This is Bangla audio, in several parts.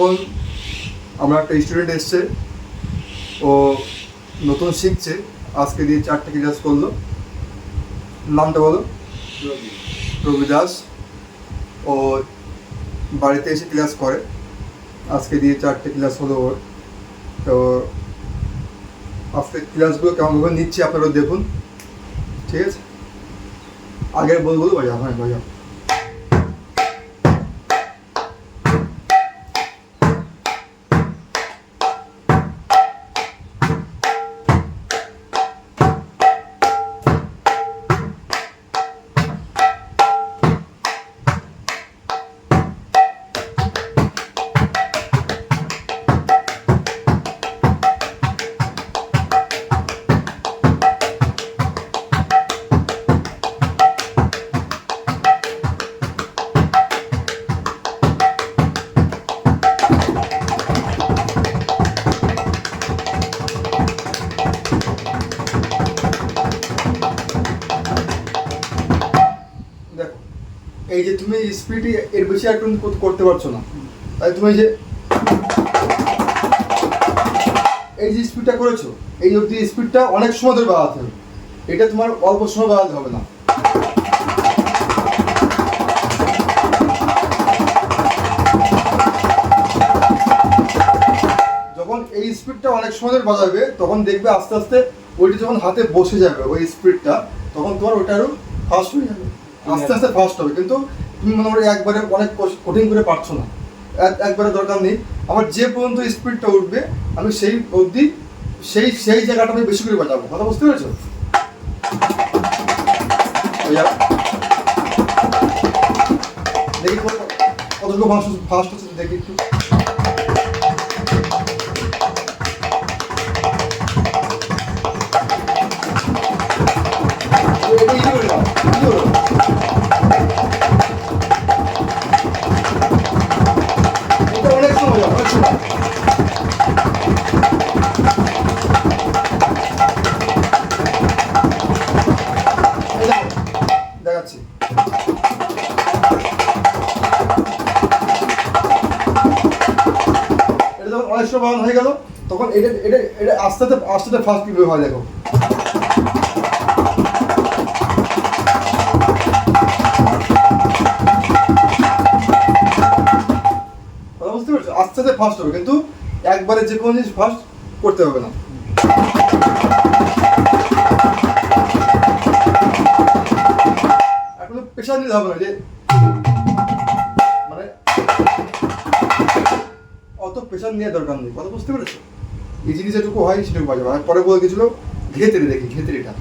এখন আমার একটা স্টুডেন্ট এসছে, ও নতুন শিখছে, আজকে দিয়ে চারটে ক্লাস করল। নামটা বলো? রবি দাস। ও বাড়িতে এসে ক্লাস করে। আজকে দিয়ে চারটে ক্লাস হলো ওর। তো আজকে ক্লাসগুলো কেমনভাবে নিচ্ছি আপনারা দেখুন। ঠিক আছে? আগের বলগুলো বাজাও হ্যাঁ বাজাও। এই যে তুমি স্পিড এর বেশি আর কর- করতে পারছ না। তাই তুমি যে এই যে স্পিডটা করেছ, এই অবধি স্পিডটা অনেক সময় ধরে বাড়াতে হবে। এটা তোমার অল্প সময় বাড়াতে হবে না। যখন এই স্পিডটা অনেক সময় ধরে বাজাবে তখন দেখবে আস্তে আস্তে ওইটা যখন হাতে বসে যাবে, ওই স্পিডটা তখন তোমার ওইটা আরও ফাস্ট হয়ে যাবে। আস্তে আস্তে ফাস্ট হবে। কিন্তু তুমি মনে করো একবারে অনেক কঠিন করে পারছ না। এক- একবারে দরকার নেই। আমার যে পর্যন্ত স্পিডটা উঠবে আমি সেই অবধি সেই সেই জায়গাটা আমি বেশি করে বাজাবো। কথা বুঝতে পেরেছ? দেখি কত- কতটুকু ফাস্ট ফাস্ট হচ্ছে দেখি একটু। সময় বানানো হয়ে গেল, তখন এটা এটা এটা আস্তে আস্তে আস্তে আস্তে ফার্স্ট কীভাবে হয় দেখো। বুঝতে পারছ? আস্তে আস্তে ফার্স্ট হবে, কিন্তু একবারে যে কোনো জিনিস ফার্স্ট করতে হবে না। এখন প্রেশার নিতে হবে না, যে প্রেশার নেওয়া দরকার নেই। কথা বুঝতে পেরেছ? এই জিনিস যেটুকু হয়, সেটুকু বাজাবে আর পরে বলে গেছিল ঘেতেরে দেখি ঘেতেরিটা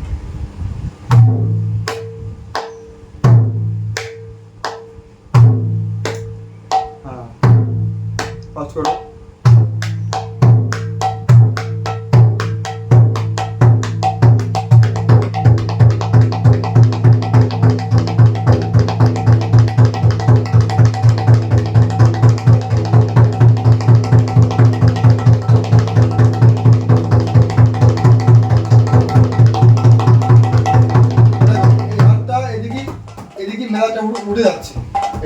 মেলাটা উঠে- যাচ্ছে।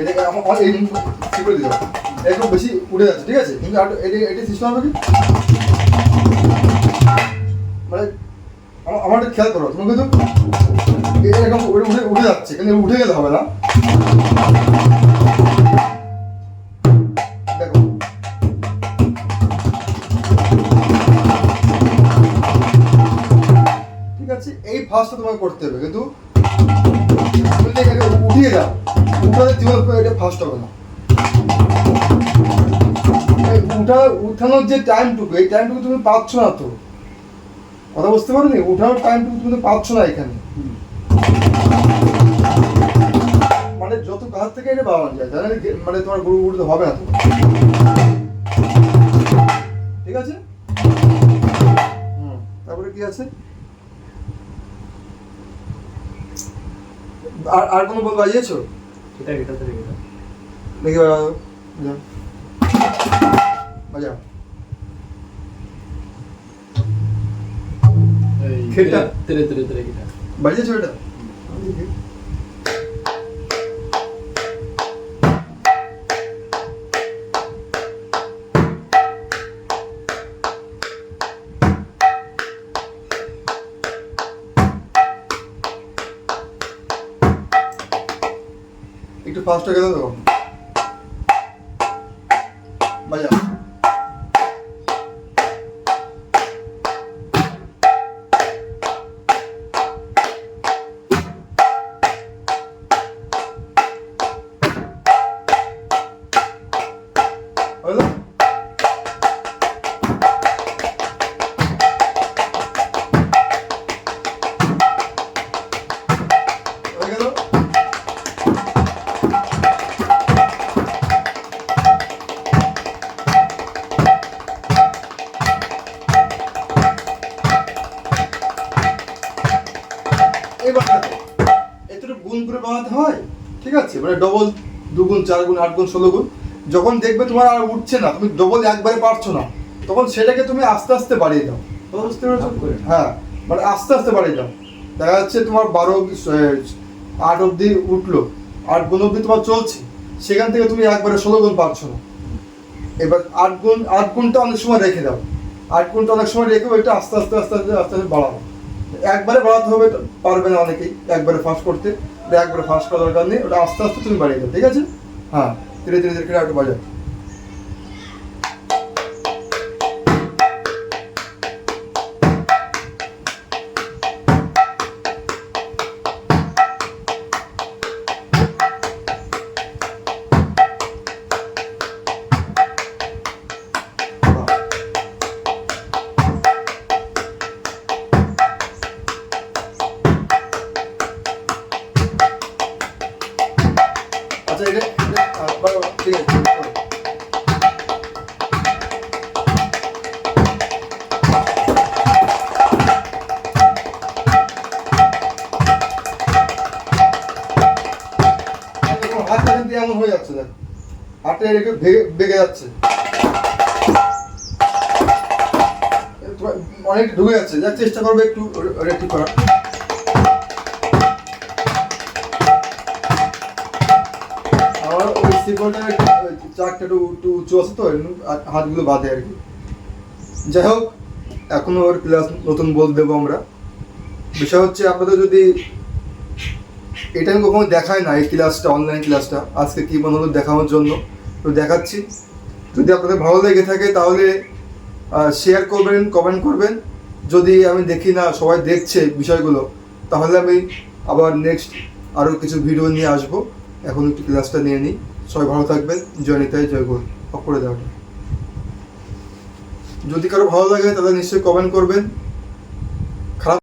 এদিকে আমার এই কি করে একটু বেশি উঠে যাচ্ছে, ঠিক আছে? কিন্তু আর এটা এটা সিস্টেম হবে কি? মানে আমার খেয়াল করো, তুমি কিন্তু এরকম উঠে উঠে যাচ্ছে, কিন্তু উঠে গেলে হবে না। ঠিক আছে? এই ফার্স্টটা তোমাকে করতে হবে, কিন্তু উঠানোর যে টাইমটুকু এই টাইমটুকু তুমি পাচ্ছ না তো। কথা বুঝতে উঠানোর টাইমটুকু তুমি পাচ্ছ না এখানে। মানে যত কাছ থেকে এটা বাড়ানো যায় মানে তোমার গরু উঠতে হবে না তো। ঠিক আছে? তারপরে কি আছে? আর আর কোনো বল বাজিয়েছো এটা এটা থেকে এটা দেখি বাজাও বাজাও বাজাও এই খেটা। তেরে তেরে তেরে এটা বাজিয়েছো এটা ফার্স্ট হয়ে গেল তো বাজা হলো করে বানাতে হয়? ঠিক আছে মানে ডবল দুগুণ চার গুণ আট গুণ ষোলো গুণ যখন দেখবে তোমার আর উঠছে না তুমি ডবল একবারে পারছ না তখন সেটাকে তুমি আস্তে আস্তে বাড়িয়ে দাও। বুঝতে পেরেছ হ্যাঁ মানে আস্তে আস্তে বাড়িয়ে দাও। দেখা যাচ্ছে তোমার বারো অব্দি আট অব্দি উঠল আট গুণ অব্দি তোমার চলছে সেখান থেকে তুমি একবারে ষোলো গুণ পারছ না। এবার আট গুণ আট গুণটা অনেক সময় রেখে দাও। আট গুণটা অনেক সময় রেখে ওইটা আস্তে আস্তে আস্তে আস্তে আস্তে আস্তে বাড়াও। একবারে বাড়াতে হবে পারবে না অনেকেই একবারে ফার্স্ট করতে। একবারে ফাঁস করা দরকার নেই, ওটা আস্তে আস্তে তুমি বাড়িয়ে দাও, ঠিক আছে? হ্যাঁ ধীরে ধীরে ধীরে একটু বাজাও। যাচ্ছে, দেখ। এরকম ভেঙে বেগে যাচ্ছে। অনেক ঢুকে যাচ্ছে। যার চেষ্টা করবে একটু রেক্টি করার। উঁচু আছে তো হাত- হাতগুলো যাই হোক, এখনও ওর ক্লাস নতুন বল দেবো আমরা। বিষয় হচ্ছে, আপনাদের যদি এটা আমি কখনো দেখাই না এই ক্লাসটা অনলাইন ক্লাসটা আজকে কী মনে হলো দেখানোর জন্য। তো দেখাচ্ছি। যদি আপনাদের ভালো লেগে থাকে তাহলে শেয়ার করবেন কমেন্ট করবেন। যদি আমি দেখি না সবাই দেখছে বিষয়গুলো, তাহলে আমি আবার নেক্সট আরও কিছু ভিডিও নিয়ে আসব। এখন একটু ক্লাসটা নিয়ে নিই। সবাই ভালো থাকবেন। জয় নিতাই, জয় গুরু। অফ করে দেওয়াটা। যদি কারও ভালো লাগে তাহলে নিশ্চয়ই কমেন্ট করবেন।